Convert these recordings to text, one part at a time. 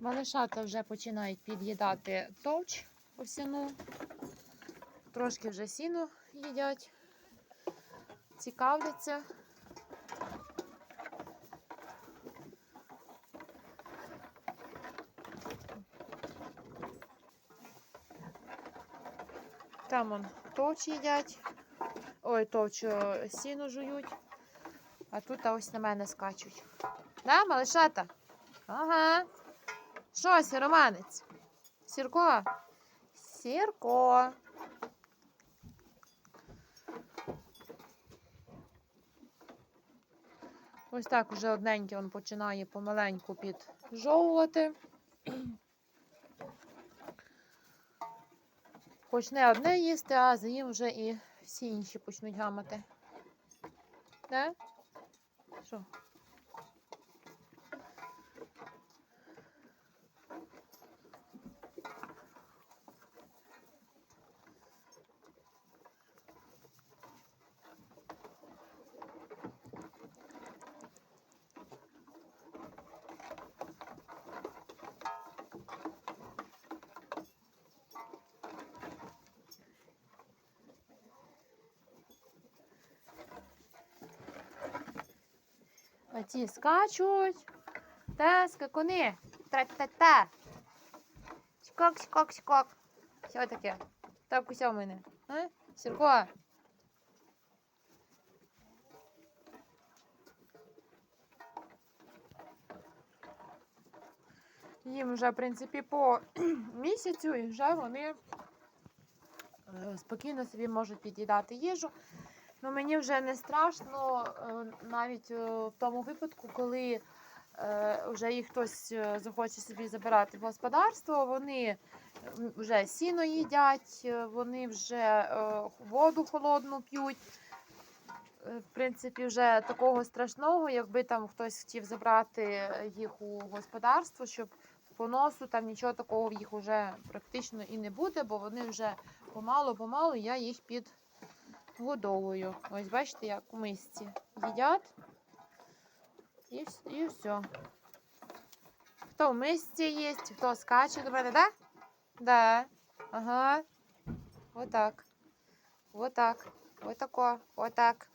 Малишата вже починають під'їдати товч овсяну. Трошки вже сіну їдять, цікавляться. Там он товч їдять. Ой, товч сіно жують. А тут ось на мене скачуть. Да, малишата? Ага. Що, сіроманець? Сірко? Сірко. Ось так уже одненький він починає помаленьку піджовувати. Почне одне їсти, а за ним вже і всі інші почнуть гамати. Да? Що? Оці скачуть. Та скакуни. Та-та-та. Скок, скок, скок. Що таке? Так усе в мене. А? Сірко. Їм вже, в принципі, по місяцю і вже вони е, спокійно собі можуть під'їдати їжу. Ну, мені вже не страшно, е, навіть е, в тому випадку, коли е, вже їх хтось захоче собі забирати в господарство, вони вже сіно їдять, вони вже воду холодну п'ють. В принципі, вже такого страшного, якби там хтось хотів забрати їх у господарство, щоб по носу там нічого такого в їх вже практично і не буде, бо вони вже помалу-помалу я їх під годовую. Ось бачите, як у мисці їдять. І, і все. Хто в мисці є, хто скаче до мене, да? Да. Ага. Отак. Отак. Отако. Отак.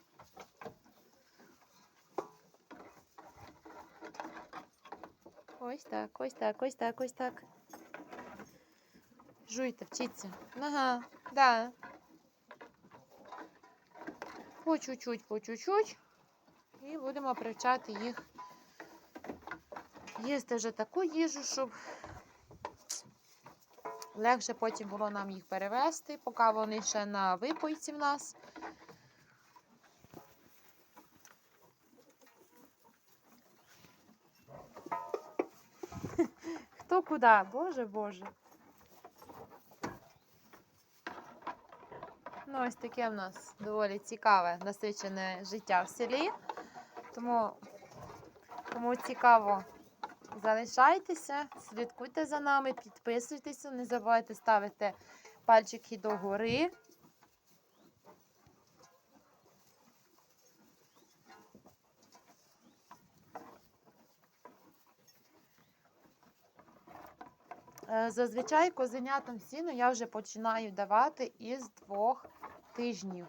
Ось так, ось так, ось так, ось так. Жуйте, вчіться. Ага, да. По чуть-чуть, по чуть-чуть. І будемо привчати їх їсти вже таку їжу, щоб легше потім було нам їх перевезти, поки вони ще на випойці в нас. Хто куди? Боже, Боже. Ну, ось таке в нас доволі цікаве, насичене життя в селі. Тому, кому цікаво, залишайтеся, слідкуйте за нами, підписуйтеся, не забувайте ставити пальчики догори. Зазвичай козенятам сіно я вже починаю давати із двох тижнів.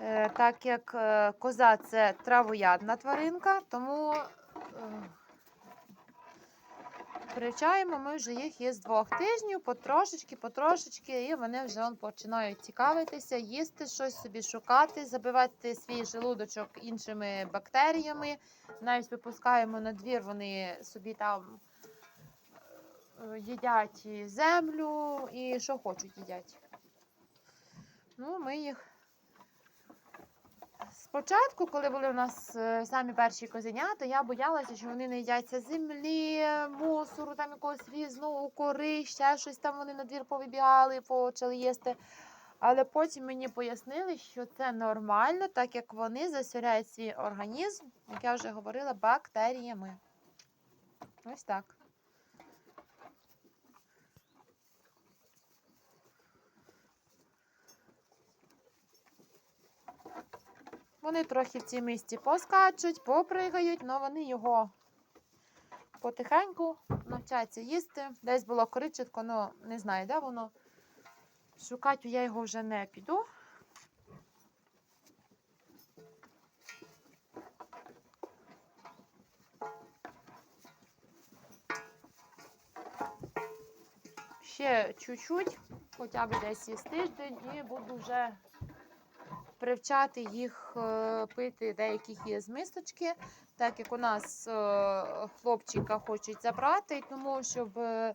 Е, Так як е, коза це травоядна тваринка, тому е, привчаємо ми вже їх із двох тижнів, потрошечки, потрошечки, і вони вже починають цікавитися, їсти щось собі шукати, забивати свій желудочок іншими бактеріями. Навіть випускаємо на двір, вони собі там е, їдять і землю і що хочуть їдять. Ну, ми їх спочатку, коли були у нас е, самі перші козенята, я боялася, що вони не їдяться землі, мусору, там якогось різного кори, ще щось там вони на двір повибігали, почали їсти. Але потім мені пояснили, що це нормально, так як вони засоряють свій організм, як я вже говорила, бактеріями. Ось так. Вони трохи в цій місці поскачуть, попригають, але вони його потихеньку навчається їсти. Десь було коричатко, ну не знаю, де воно. Шукати я його вже не піду. Ще чуть-чуть, хоча б десь із тиждень, і буду вже привчати їх е, пити деяких є з мисточки, так як у нас е, хлопчика хочуть забрати, тому щоб е,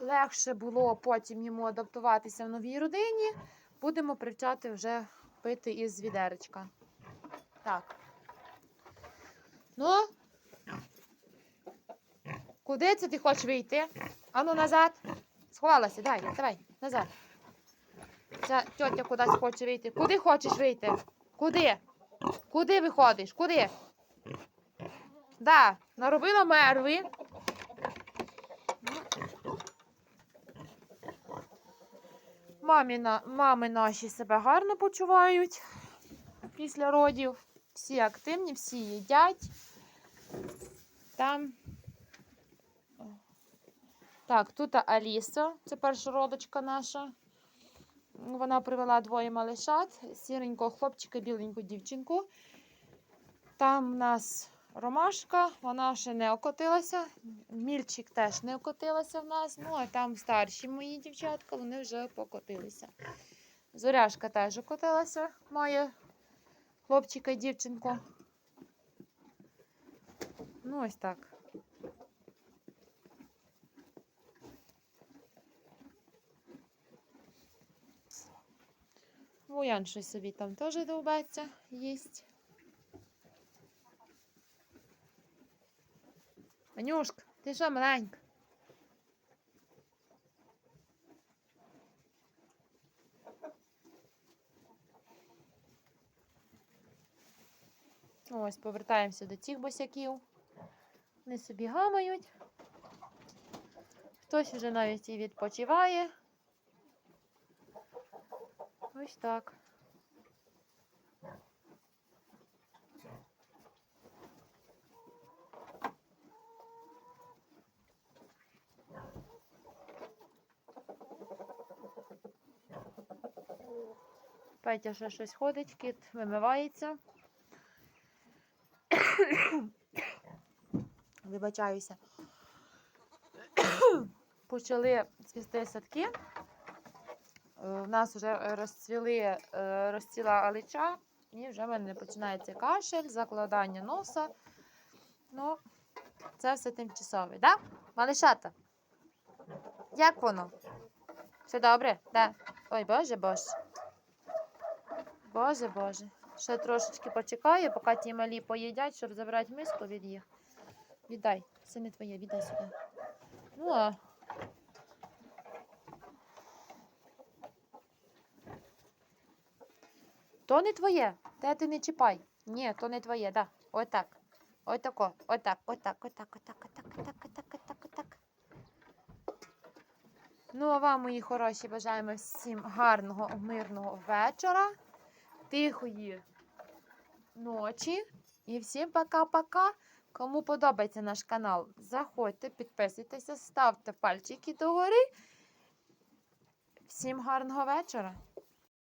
легше було потім йому адаптуватися в новій родині, будемо привчати вже пити із відеречка. Так. Ну, куди це ти хочеш вийти? Ану назад. Сховалася, дай, давай, назад. Ця тьотя кудись хоче вийти. Куди хочеш вийти? Куди? Куди виходиш? Куди? Да, наробила мерви. Мамі мами наші себе гарно почувають після родів. Всі активні, всі їдять. Там. Так, тут Аліса, це перша родочка наша. Вона привела двоє малишат, сіренького хлопчика, біленьку дівчинку. Там в нас ромашка, вона ще не окотилася. Мільчик теж не окотилася в нас. Ну, а там старші мої дівчатка, вони вже покотилися. Зоряшка теж окотилася, має хлопчика і дівчинку. Ну, ось так. Воян щось собі там теж довбеться, їсть. Анюшка, ти що маленька? Ось, повертаємося до цих босяків. Вони собі гамають. Хтось вже навіть і відпочиває. Ось так. Петя ще щось ходить, кіт вимивається. Вибачаюся. Почали цвісти садки. У нас вже розцвіли, е, розцвіла алича, і вже в мене починається кашель, закладання носа. Ну, це все тимчасове, да? Малишата? Як воно? Все добре? Да. Ой, боже, боже. Боже, боже. Ще трошечки почекаю, поки ті малі поїдять, щоб забрати миску від їх. Віддай. Це не твоє, віддай сюди. Ну, а То не твоє. Те ти не чіпай. Ні, то не твоє, да. Отак. Отако. Отак, отак, отак, отак, отак, отак, отак, отак, отак. Ну, а вам, мої хороші, бажаємо всім гарного, мирного вечора, тихої ночі. І всім пока-пока. Кому подобається наш канал, заходьте, підписуйтеся, ставте пальчики догори. Всім гарного вечора!